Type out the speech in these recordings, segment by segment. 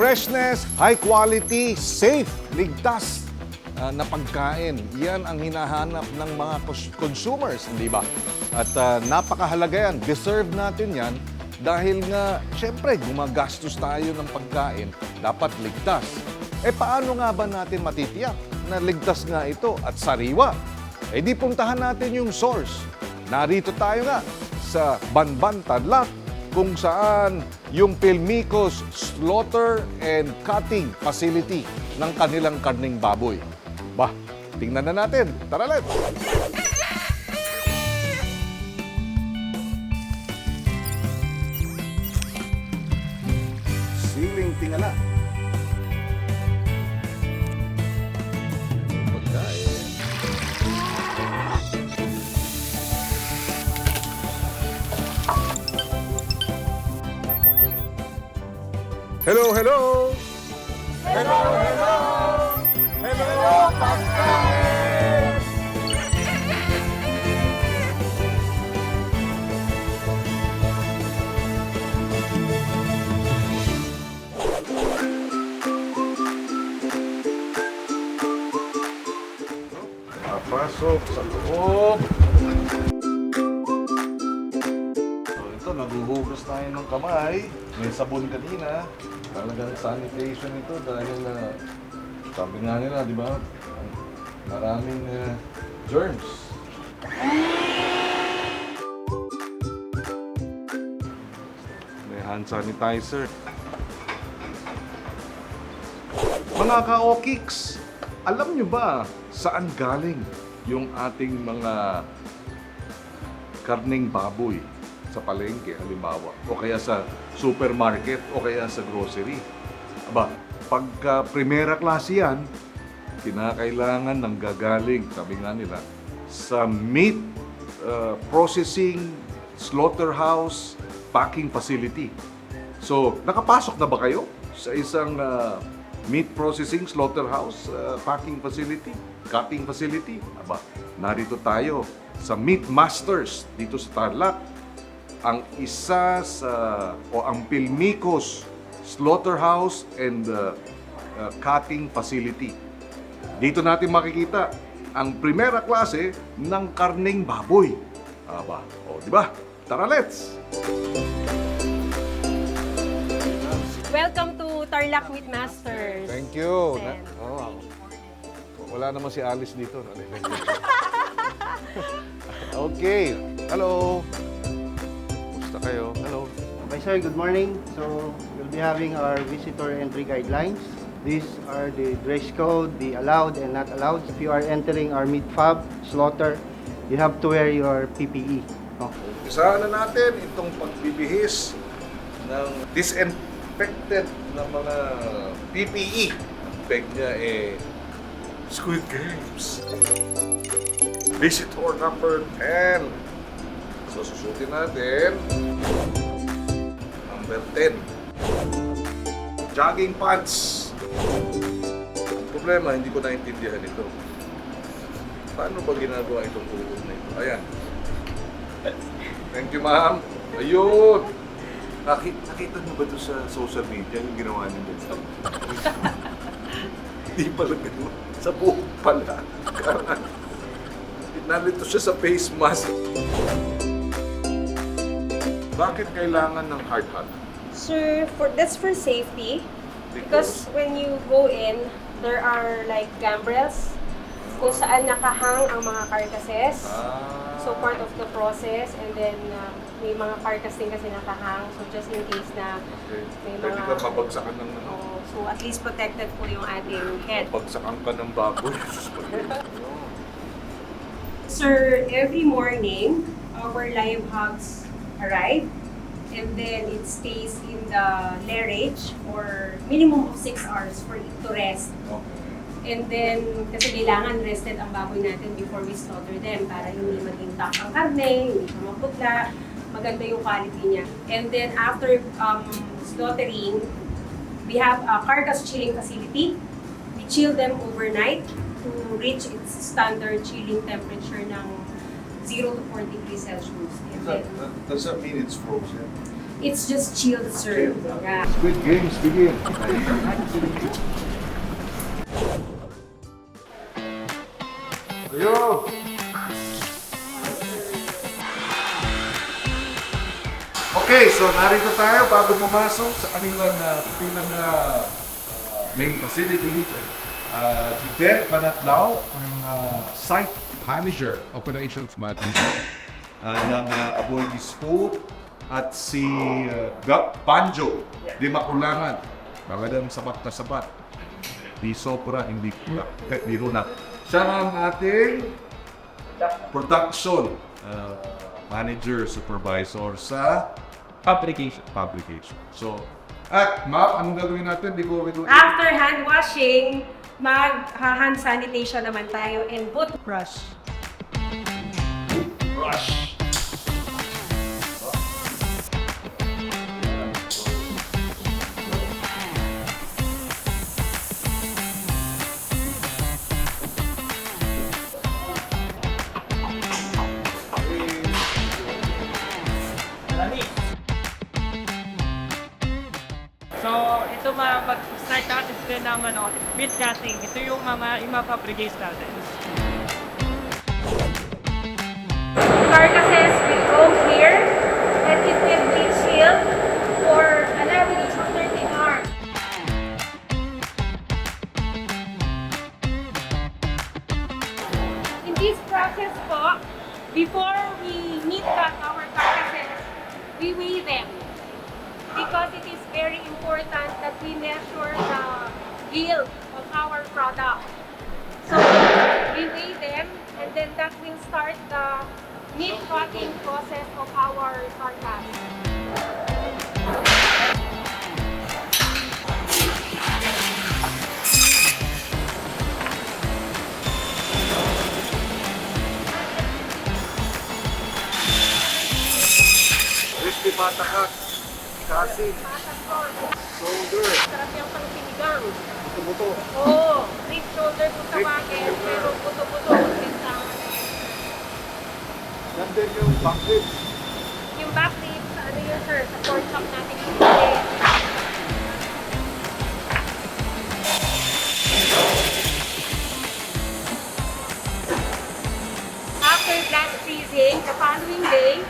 Freshness, high quality, safe, ligtas ah, na pagkain. Yan ang hinahanap ng mga cons- consumers, hindi ba? At ah, napakahalaga yan. Deserve natin yan dahil nga, syempre, gumagastos tayo ng pagkain. Dapat ligtas. Eh paano nga ba natin matitiyak na ligtas nga ito at sariwa? Eh di puntahan natin yung source. Narito tayo nga sa Banban, Tadlac, kung saan yung Pilmicos Slaughter and Cutting Facility ng kanilang karning baboy. Bah, tingnan na natin. Tara let's! Siling tingala. Hello, hello! Papasok sa loob. So ito, naguhugas tayo ng kamay. May sabon kanina. Talagang sanitation ito dahil na sabi nga nila, di ba? Maraming uh, germs. May hand sanitizer. Mga ka-okiks, alam nyo ba saan galing yung ating mga karning baboy sa palengke, halimbawa, o kaya sa supermarket, o kaya sa grocery? Aba, pagka primera klase yan, kinakailangan ng gagaling, sabi nga nila, sa meat uh, processing, slaughterhouse, packing facility. So, nakapasok na ba kayo sa isang uh, meat processing, slaughterhouse, uh, packing facility, cutting facility? Aba, narito tayo sa Meat Masters dito sa Tarlac. Ang isa sa, o ang Pilmicos Slaughterhouse and uh, uh, Cutting Facility. Dito natin makikita ang primera klase ng karning baboy. Aba, o di ba? Tara, let's! Welcome to Tarlac Meat Masters. Thank you. Sen. Na- oh, wala naman si Alice dito. okay. Hello. Kumusta kayo? Hello. Okay, sir, good morning. So, we'll be having our visitor entry guidelines. These are the dress code, the allowed and not allowed. If you are entering our meat fab, slaughter, you have to wear your PPE. Oh. Umpisahan na natin itong pagbibihis ng disinfected na mga PPE. Ang peg niya eh, Squid Games. Visitor number 10. So susutin natin. Number 10. Jogging pants. Ang problema, hindi ko naintindihan ito. Paano ba ginagawa itong uhod na ito? Ayan. Thank you, ma'am. Ayun! Nakita, nakita mo ba ito sa social media yung ginawa niyo din? Hindi pala ganun. Sa buhok pala. Nalito siya sa face mask. Bakit kailangan ng hard hat? Sir, for that's for safety. Because when you go in, there are like gambrels kung saan nakahang ang mga carcasses. Ah, So part of the process and then uh, may mga carcass din kasi nakahang. So just in case na okay. may Pwede mga- ka mabagsakan ng ano? so at least protected po yung ating head. Bagsakan ka ng baboy. Sir, every morning, our live hogs arrive and then it stays in the lairage for minimum of 6 hours for it to rest. okay. And then, kasi kailangan rested ang baboy natin before we slaughter them para hindi maging tak ang karne, hindi siya maputla, maganda yung quality niya. And then, after um, slaughtering, we have a carcass chilling facility. We chill them overnight to reach its standard chilling temperature ng 0 to 4 degrees Celsius. And That, then, that, does that mean it's frozen? It's just chilled, sir. Yeah. Squid Games begin. Ayun! Okay, so narito tayo bago pumasok sa kanilang uh, pilang uh, main facility. Uh, si Ben Panatlaw, ang uh, site manager operations manager uh, ng uh, Aboy Dispo at si uh, Gap Panjo, di makulangan. Magadang sabat na sabat. Di sobra, hindi kulang. Eh, biro na. Siya ang ating production uh, manager, supervisor sa Application. publication. So, at ma'am, anong gagawin natin do it? After hand washing, mag-hand sanitation naman tayo and boot Brush. Natin ng ano, bead cutting. Ito yung mga imapabrigate natin. carcasses will go here that will start the meat cutting process of our carcass. Crispy patakat, kasi, Patas ko, shoulder, sarap yung pang sinigang. buto-buto. Oo, rib shoulder kung tawagin, pero buto-buto. Nandun yung back ribs. Yung back ribs, ano yun sir, sa pork chop natin yung. After blast freezing, the following day,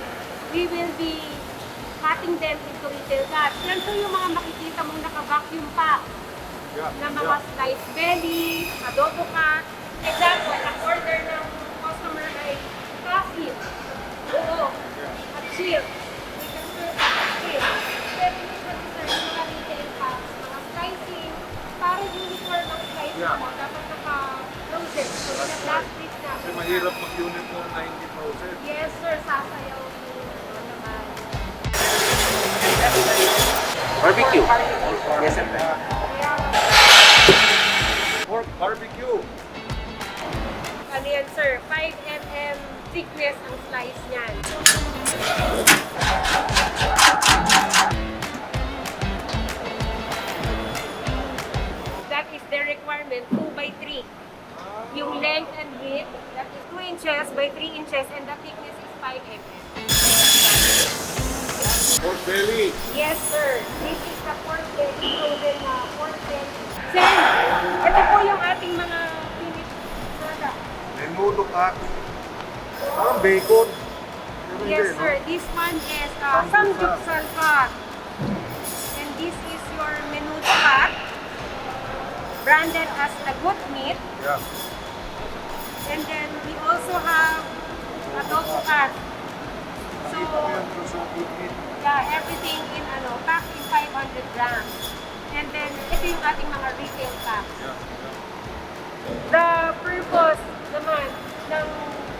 we will be cutting them into little cuts. Yan po yung mga makikita mong naka-vacuum pack Yeah, na mga sliced belly, adobo cut. Example, ang order ng slicing Yeah. dapat naka-frozen. So, na. Kasi mahirap ng 90 process. Yes, sir, sasayaw. Barbecue. Yes, sir. Pork barbecue. Ano yan, sir? 5 mm thickness ang slice niyan. That is the requirement, 2 by 3. Yung length and width, that is 2 inches by 3 inches and the thickness is 5 mm. Pork belly. Yes, sir. This is the pork belly, frozen na pork belly. Sir, ito po yung ating mga finished product. Menudo cut. Parang bacon. Yes, sir. This one is uh, samgyeopsal cut. And this is your menudo cut, branded as the goat meat. Yeah. And then we also have adobo cut. So, good yeah, everything in ano, packed in 500 grams. And then, ito yung ating mga retail packs. Yeah. The purpose naman ng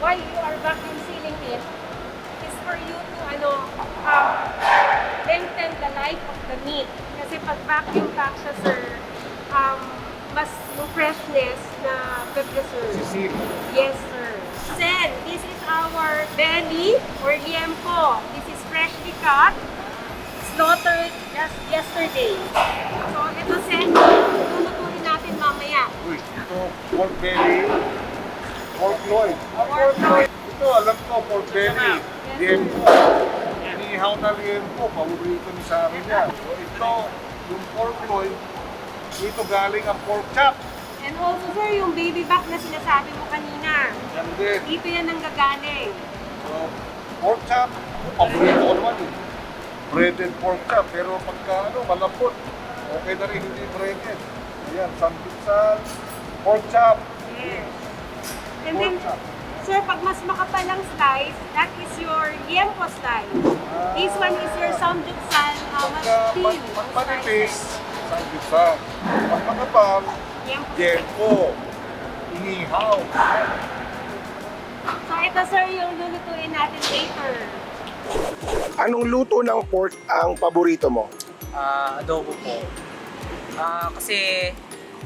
why you are vacuum sealing it for you to ano um, lengthen the life of the meat. Kasi pag vacuum pack siya, sir, um, mas yung freshness na pe-preserve. Sisig. Yes, sir. Sen, this is our belly or liempo. This is freshly cut, slaughtered just yesterday. So, ito, Sen, lulutuin natin mamaya. Uy, ito pork belly. Pork loin. Pork loin. Ito, alam ko, pork belly. Liempo. Inihaw. na liempo, paborito ni sa amin yan. So ito, yung pork loin, dito galing ang pork chop. And also, sir, yung baby back na sinasabi mo kanina, Yan din. dito yan ang gagaling. So, pork chop, paborito ko naman eh. Breaded pork chop, pero pagka ano, malambot, okay na rin hindi breaded. Ayan, sambutsal, pork chop, Yes. And pork then, chop. Sir, pag mas makapal ang slice, that is your liempo slice. This one is your samgyeopsal uh, mas thin pag, manipis, sambutsal. Pag makapal, Liempo inihaw. So ito, sir, yung lulutuin natin later. Anong luto ng pork ang paborito mo? Ah, adobo po. Ah, kasi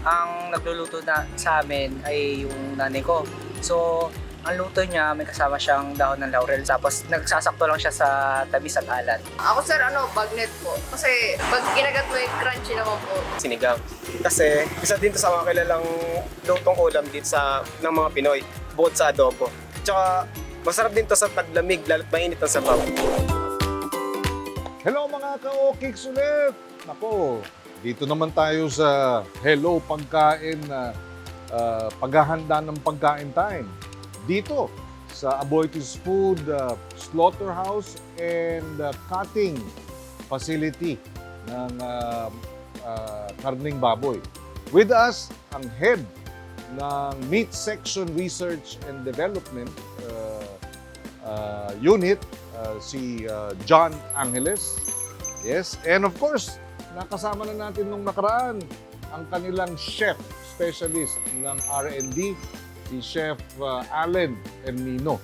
ang nagluluto na sa amin ay yung nanay ko. So, ang luto niya, may kasama siyang dahon ng laurel. Tapos, nagsasakto lang siya sa tamis at alat. Ako sir, ano, bagnet po. Kasi pag ginagat mo yung crunchy naman po. Sinigang. Kasi isa din to sa mga kilalang lutong ulam dito sa ng mga Pinoy, bukod sa adobo. Tsaka masarap din to sa taglamig, lalo't mainit ang sabaw. Hello mga ka-okiks ulit! Nako, dito naman tayo sa Hello Pagkain na ah, paghahanda ng pagkain time. Dito sa Aboitiz Food ah, Slaughterhouse and ah, Cutting Facility ng ah, ah, karning baboy. With us, ang head ng Meat Section Research and Development ah, ah, Unit, ah, si ah, John Angeles. Yes, and of course, nakasama na natin nung nakaraan ang kanilang chef specialist ng R&D, si Chef ah, Allen Emino.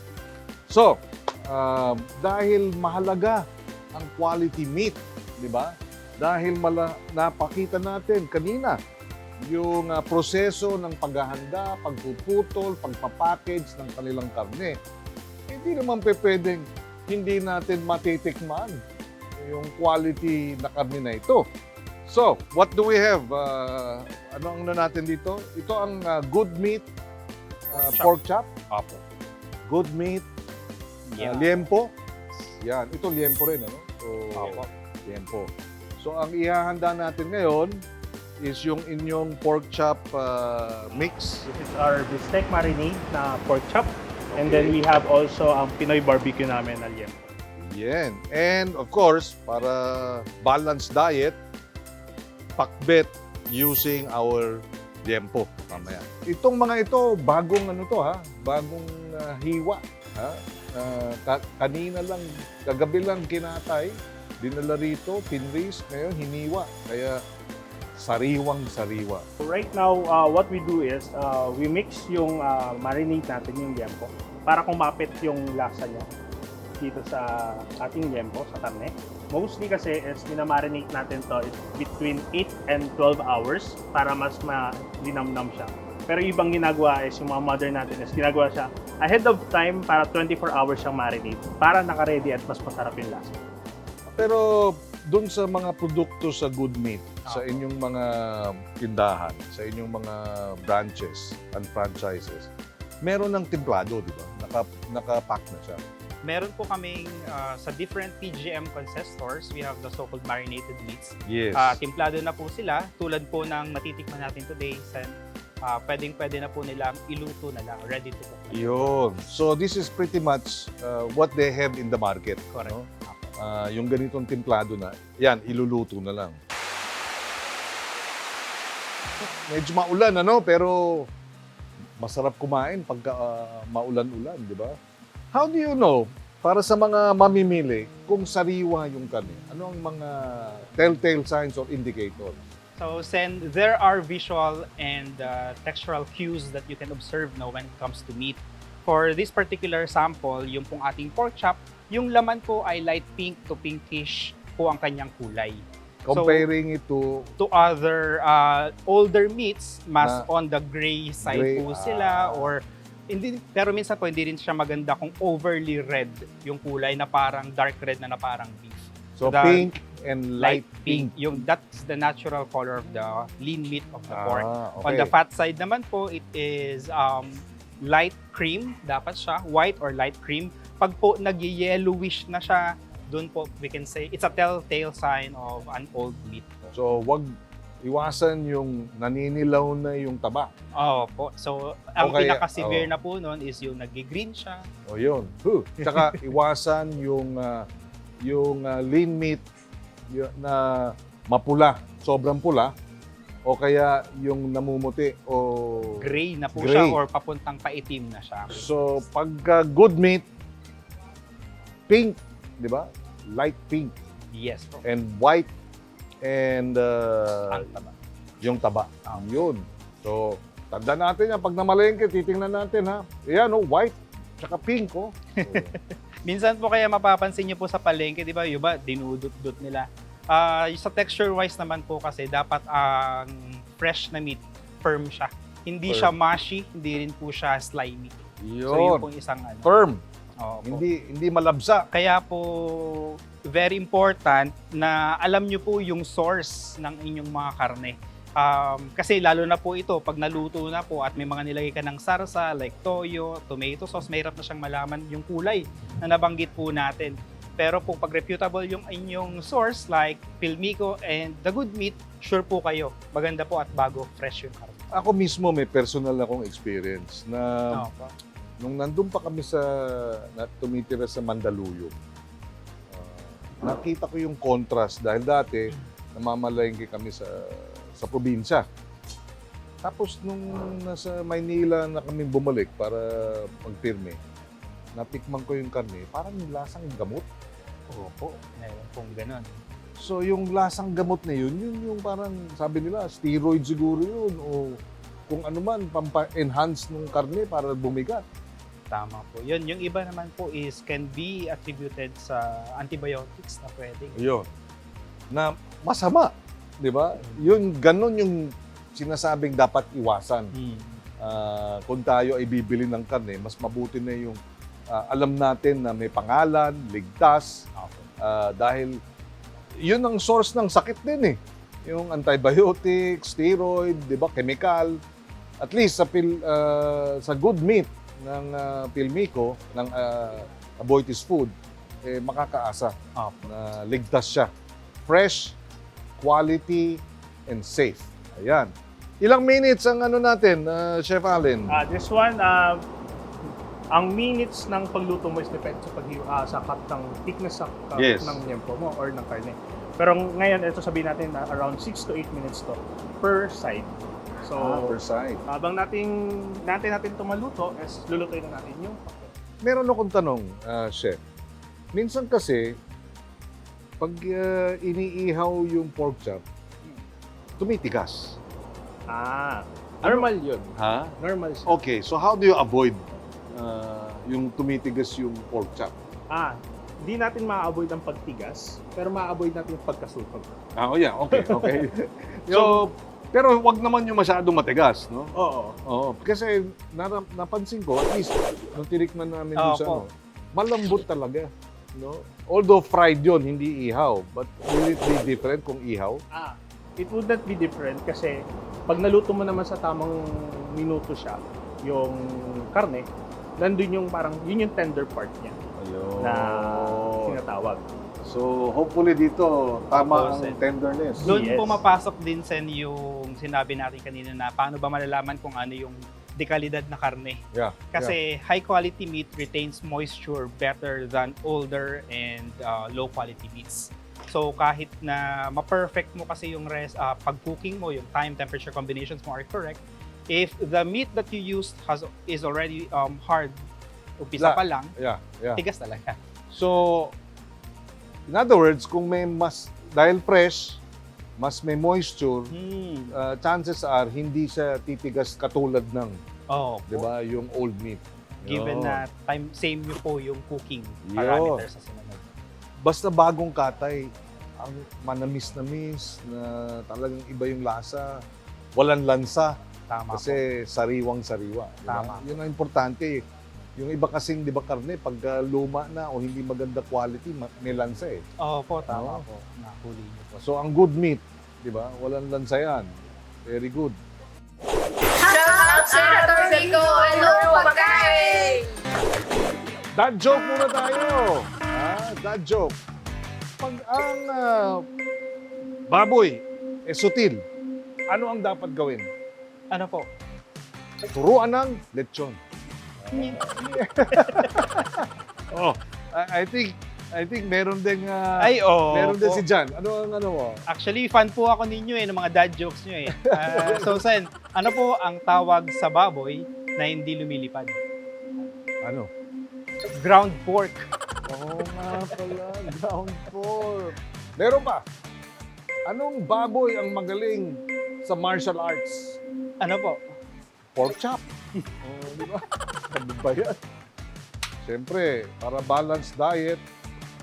So, ah, dahil mahalaga ang quality meat, di ba? Dahil mala, napakita natin kanina yung ah, proseso ng paghahanda, pagpuputol, pagpapackage ng kanilang karne. Hindi naman pe pwedeng hindi natin matitikman yung quality na karne na ito. So, what do we have? Uh, ano ang ano natin dito? Ito ang uh, good meat uh, pork chop. Apo. Good meat, uh, liempo. Yan, ito liempo rin, ano? So, liempo. So, ang ihahanda natin ngayon is yung inyong pork chop uh, mix. This is our bistec marinade na pork chop. And then Okay. we have also ang Pinoy barbecue namin na liempo. Yan. And of course, para balanced diet, pakbet using our liempo mamaya. Itong mga ito, bagong ano to ha, bagong ah, hiwa. Ha? Ah, ka- kanina lang, kagabi lang kinatay, dinala rito, pinris, ngayon hiniwa. Kaya sariwang sariwa. Right now, uh, what we do is uh, we mix yung uh, marinade natin yung liempo para kumapit yung lasa niya dito sa ating liempo, sa karne. Mostly kasi is minamarinate natin to between 8 and 12 hours para mas malinamnam siya. Pero ibang ginagawa is yung mga mother natin is ginagawa siya ahead of time para 24 hours siyang marinate para naka-ready at mas masarap yung lasa. Pero doon sa mga produkto sa Good Meat, sa inyong mga tindahan, sa inyong mga branches and franchises, meron ng timplado, di ba? Naka, nakapack na siya. meron po kaming uh, sa different PGM consistors, we have the so-called marinated meats. Yes. Uh, timplado na po sila, tulad po ng matitikman natin today, sen, uh, pwedeng-pwede na po nilang iluto na lang, ready to cook. Yun. So this is pretty much uh, what they have in the market. Correct. No? Ah, yung ganitong timplado na, yan, iluluto na lang. Medyo maulan, ano? Pero masarap kumain pagka ah, maulan-ulan, di ba? How do you know, para sa mga mamimili, kung sariwa yung karne? Ano ang mga telltale signs or indicator? So, Sen, there are visual and uh, textural cues that you can observe no, when it comes to meat. For this particular sample, yung pong ating pork chop, yung laman po ay light pink to pinkish po ang kanyang kulay. Comparing it to to other uh, older meats, mas Na- on the gray side Gray, po ah. sila or hindi pero minsan po hindi rin siya maganda kung overly red yung kulay na parang dark red na na parang beef. so The pink and light, pink. Yung that's the natural color of the lean meat of the pork. Ah, On the okay. fat side naman po, it is um, light cream, dapat siya, white or light cream. Pag po nag-yellowish na siya, doon po we can say it's a telltale sign of an old meat po. So, wag iwasan yung naninilaw na yung taba. Oo po. So, ang O kaya- pinaka-severe oo. na po nun is yung nag-green siya. O yun. Huh. Tsaka iwasan yung ah, yung ah, lean meat na mapula, sobrang pula o kaya yung namumuti o Gray na po Gray. siya or papuntang paitim na siya. So pagka good meat pink, 'di ba? Light pink Yes po. and white and ah, Ang taba. yung taba. Yun. So tanda natin yan pag namalengke titingnan natin ha. Ayan oh, white tsaka pink oh. Minsan po kaya mapapansin niyo po sa palengke, di ba, yung ba, dinudot-dot nila. Yung sa texture-wise naman po kasi, dapat ang fresh na meat, firm siya. Hindi Firm. siya mushy, hindi rin po siya slimy. Yun. So yun po isang ano. Firm. Oo po. Hindi hindi malabsa. Kaya po, very important na alam nyo po yung source ng inyong mga karne. Um, kasi lalo na po ito, pag naluto na po at may mga nilagay ka ng sarsa like toyo, tomato sauce, mahirap na siyang malaman yung kulay na nabanggit po natin. Pero kung pag reputable yung inyong source like Pilmico and The Good Meat, sure po kayo, maganda po at bago, fresh yung karne. Ako mismo may personal akong experience na Opo. nung nandun pa kami sa na, tumitira sa Mandaluyong. ah, nakita ko yung contrast dahil dati namamalengke kami sa sa probinsya. Tapos nung nasa Maynila na kami bumalik para magpirme, natikman ko yung karne, parang yung lasang gamot. Opo, meron pong ganun. So yung lasang gamot na yun, yun yung parang sabi nila, steroid siguro yun o kung ano man, pampa-enhance ng karne para bumigat. Tama po. Yun, yung iba naman po is can be attributed sa antibiotics na pwedeng. Yun. Na masama, di ba? Yun, ganun yung sinasabing dapat iwasan. Hmm. Ah, kung tayo ay bibili ng karne, mas mabuti na yung ah, alam natin na may pangalan, ligtas, ah, dahil yun ang source ng sakit din eh. Yung antibiotics, steroid, di ba, chemical. At least sa pil, ah, sa good meat ng uh, Pilmico, ng uh, Aboitiz Food, eh, makakaasa Opo. na ligtas siya. Fresh, quality, and safe. Ayan. Ilang minutes ang ano natin, ah, Chef Allen? Ah, this one, ah, ang minutes ng pagluto mo is depende sa pag ah, sa cut ng thickness sa ah, Yes. ng liempo mo or ng karne. Pero ngayon, ito sabihin natin na around 6 to 8 minutes to per side. So, Ah, per side. habang nating natin natin ito maluto, is lulutuin na natin yung pakbet. Meron akong tanong, ah, Chef. Minsan kasi, pag ah, iniihaw yung pork chop, tumitigas. Ah, normal yun. Ha? Normal siya. Okay, so how do you avoid ah, yung tumitigas yung pork chop? Ah, di natin ma-avoid ang pagtigas, pero ma-avoid natin yung pagkasukog. Ah, oh yeah, okay, okay. so, pero wag naman yung masyadong matigas, no? Oo. Oo, kasi nara- napansin ko, at least, nung tinikman namin dun sa Opo. ano, malambot talaga. No? Although fried yon hindi ihaw. But will it be different kung ihaw? Ah, it would not be different kasi pag naluto mo naman sa tamang minuto siya, yung karne, nandun yung parang, yun yung tender part niya Ayun. na sinatawag. So, hopefully dito, tama ang sir. tenderness. Doon Yes. po mapasok din sen yung sinabi natin kanina na paano ba malalaman kung ano yung dekalidad na karne. Yeah. Kasi high quality meat retains moisture better than older and uh, low quality meats. So kahit na ma-perfect mo kasi yung res, uh, pag-cooking mo, yung time temperature combinations mo are correct, if the meat that you used has is already um, hard, La- umpisa pa lang, Yeah, yeah. tigas talaga. So, in other words, kung may mas, dahil fresh, mas may moisture, Hmm. uh, chances are hindi siya titigas katulad ng, Oh, 'di ba, yung old meat. Given na time same nyo po yung cooking Yun. parameters sa sinunod. basta bagong katay, ang manamis-namis na talagang iba yung lasa, walang lansa Tama po. kasi sariwang-sariwa. di ba? Tama. Yun ang importante. Yung iba kasing, di ba, karne, pag uh, luma na o hindi maganda quality, ma- may lansa eh. Oo po, tama Oo. po. Nahuli niyo po. So, ang good meat, di ba, walang lansa yan. Very good. Shout out Nico! Ano pagkain? Dad joke muna tayo! Ah, dad joke. Pag ang ah, baboy e sutil, ano ang dapat gawin? Ano po? Turuan ng lechon. oh, I, I think I think meron ding ah, Ay, oo. meron din po. si Jan. Ano ang ano mo? Actually, fan po ako ninyo eh, ng mga dad jokes nyo eh. Ah, so, Sen, ano po ang tawag sa baboy na hindi lumilipad? Ano? Ground pork. Oo nga pala, ground pork. Meron pa. Anong baboy ang magaling sa martial arts? Ano po? Pork chop. oh, di ba? Ano ba yan? Siyempre, para balanced diet,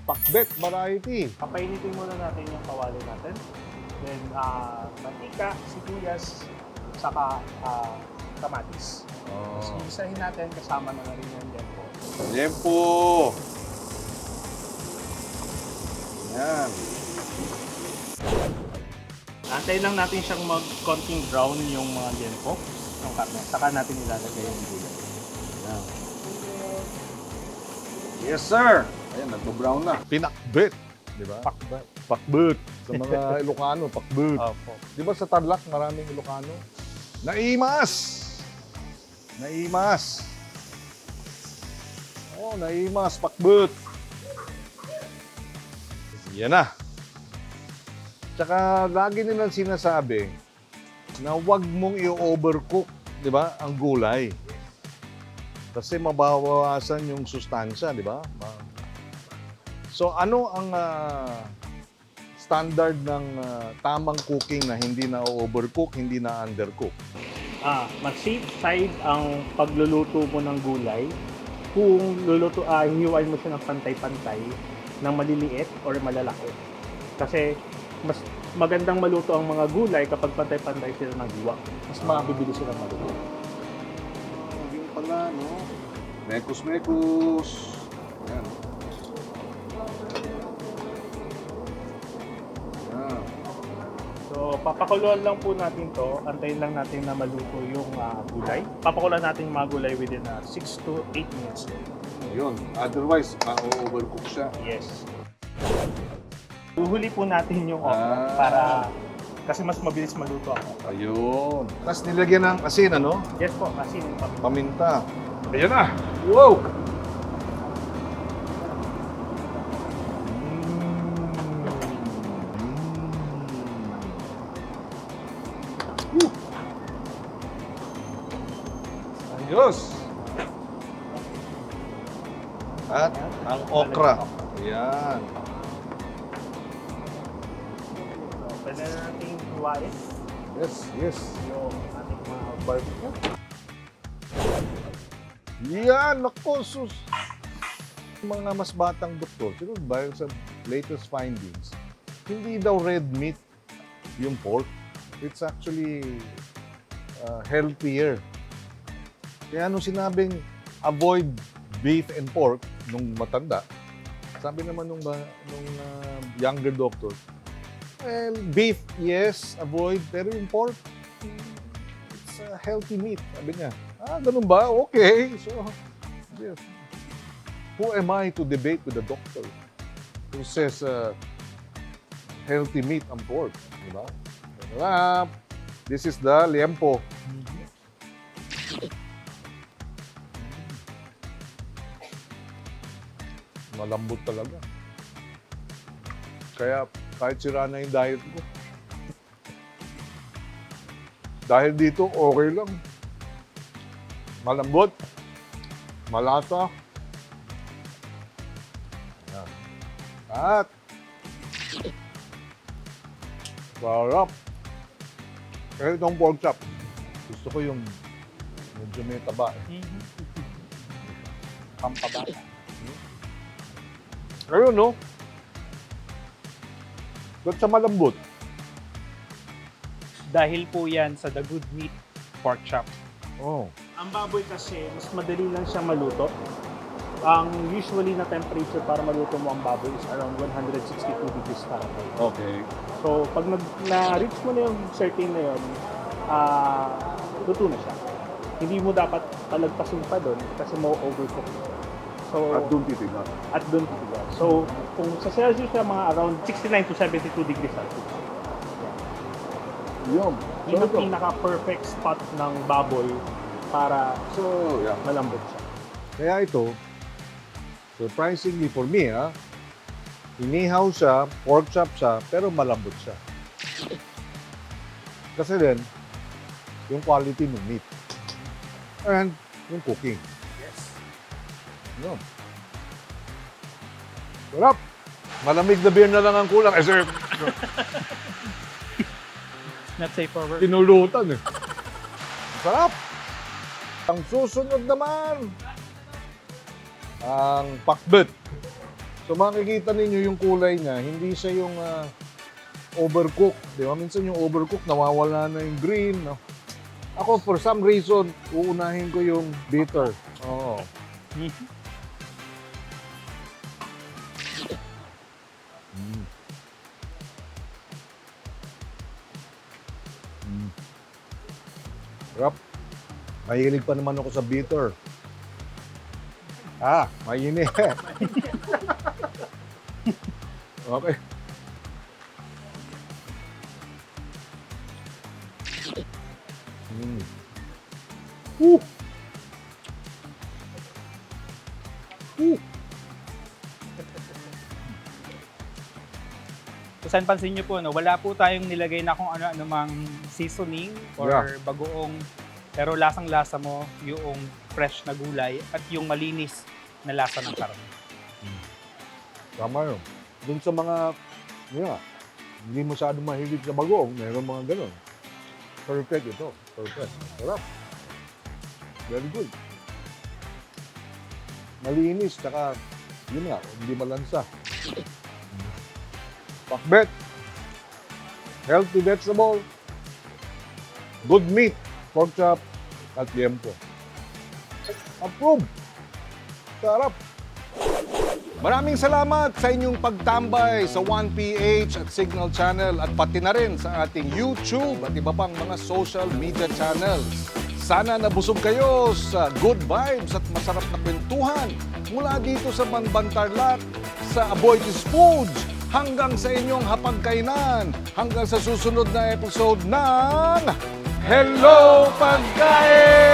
pakbet variety. Papainitin muna natin yung kawali natin. Then, ah, mantika, sibuyas, saka ah, kamatis. Tapos Oh. isahin natin kasama na rin yung lempo. Liempo. Yan. Antayin lang natin siyang mag-konting brown yung mga lempo ng karne. Saka natin ilalagay yung gulay. Yan. Yes, sir. Ayan, nagbo-brown na. Pinakbet. Di ba? Pakbet. Pakbet. Sa mga Ilocano, pakbet. Opo. Di ba sa Tarlac, maraming Ilocano? Naimas! Naimas! Oh, naimas, pakbet. Yan na. Tsaka lagi nilang sinasabi na huwag mong i-overcook, di ba, ang gulay. Kasi mabawasan yung sustansya, di ba? So ano ang ah, standard ng ah, tamang cooking na hindi na overcook, hindi na undercook? Ah, mas safe side ang pagluluto mo ng gulay kung luluto, ah, hiniwain mo siya ng pantay-pantay ng maliliit or malalaki. Kasi mas magandang maluto ang mga gulay kapag pantay-pantay sila ng hiwa. Mas mabibili sila maluto. Yung pala, no? Mekos-mekos. Yan. Yan. So, papakuluan lang po natin to. Antayin lang natin na maluto yung ah, gulay. Papakuluan natin yung mga gulay within 6 to 8 minutes. Yun. Otherwise, ma-overcook siya. Yes. Uhuli po natin yung okra Ah. para kasi mas mabilis maluto okra. Ayun. Tapos nilagyan ng asin, ano? Yes po, asin pa. Paminta. Ayan na. Wow! Yes, yung ating mga barbecue. Yan, ako, sus. Mga mas batang doktor, siguro dahil sa latest findings, hindi daw red meat yung pork. It's actually uh, healthier. Kaya nung sinabing avoid beef and pork nung matanda, sabi naman nung, nung uh, younger doctor, well, beef, yes, avoid, pero yung pork, it's a healthy meat, sabi niya. Ah, ganun ba? Okay. So, yes. who am I to debate with the doctor who says uh, healthy meat ang pork? Di ba? Ah, this is the liempo. Malambot talaga. Kaya kahit sira na yung diet ko. Dahil dito, okay lang. Malambot. Malasa. Yan. At sarap. Kaya itong pork chop, gusto ko yung medyo may taba. Eh. Pampabata. Ayun, no? Ba't sa malambot? Dahil po yan sa the good meat pork chop. Oh. Ang baboy kasi, mas madali lang siya maluto. Ang usually na temperature para maluto mo ang baboy is around 162 degrees Fahrenheit. Okay. So, pag nag, na-reach mo na yung certain na yun, ah, luto na siya. Hindi mo dapat palagpasin pa doon kasi mo overcook. So, At doon titigan. at doon titigan. So, kung sa Celsius siya, mga around 69 to 72 degrees Celsius. Yun. Yun ang So, ito. pinaka-perfect spot ng baboy para So, yeah. malambot siya. Kaya ito, surprisingly for me, ha, inihaw siya, pork chop siya, pero malambot siya. Kasi din, yung quality ng meat. And yung cooking. Yun. Sarap. Malamig na beer na lang ang kulang. Eh, sir, Not safe for work. pinulutan eh. Sarap! Ang susunod naman, ang pakbet. So makikita ninyo yung kulay niya, hindi siya yung ah, overcook. Di ba? Minsan yung overcook, nawawala na yung green. No? Ako, for some reason, uunahin ko yung bitter. Oo. Sarap. Mahilig pa naman ako sa bitter. Ah, mainit. okay. Mm. Woo! Saan pansin nyo po, no, wala po tayong nilagay na kung ano-ano mang seasoning or Yeah. bagoong. Pero lasang-lasa mo yung fresh na gulay at yung malinis na lasa ng karne. Tama yun. Doon sa mga, nga, hindi masyado mahilig sa bagoong, meron mga ganun. Perfect ito. Perfect. Sarap. Very good. Malinis, tsaka, yun nga, hindi malansa. Pakbet. Healthy vegetable. Good meat. Pork chop at liempo. Approve. Sarap. Maraming salamat sa inyong pagtambay sa 1PH at Signal Channel at pati na rin sa ating YouTube at iba pang mga social media channels. Sana nabusog kayo sa good vibes at masarap na kwentuhan mula dito sa Banbantarlac, sa Aboitiz Foods, hanggang sa inyong hapagkainan, hanggang sa susunod na episode ng Hello Pagkain!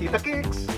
Kita Kicks!